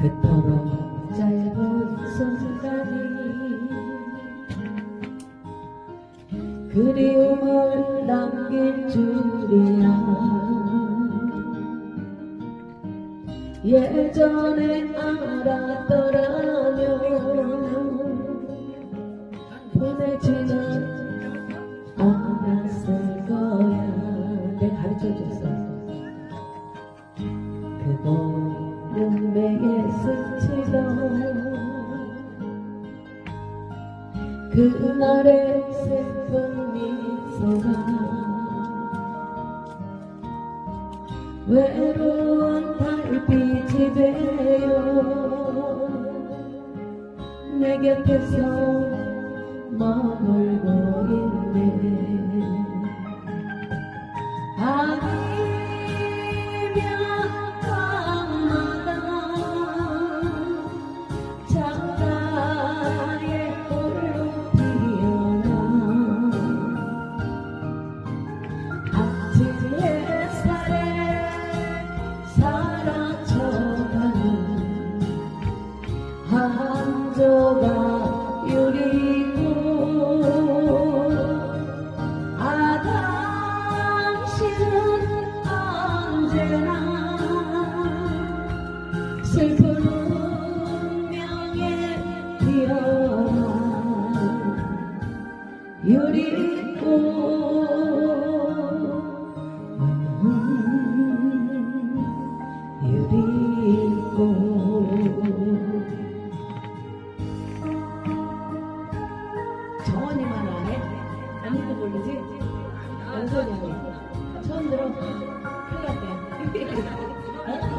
그토록 짧은 순간이 그리움을 남길 줄이야. 예전에 알았 그날의 슬픈 미소가 외로운 달빛이 되어 내 곁에서 조각 유리고. 아 당신은 언제나 슬픈 운명에 피어난 유리꽃 정원이만 하네? 아무도 모르지? 연선이 언니 처음 들어? 큰일 났대 어?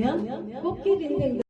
자 그러면 꽃길 인생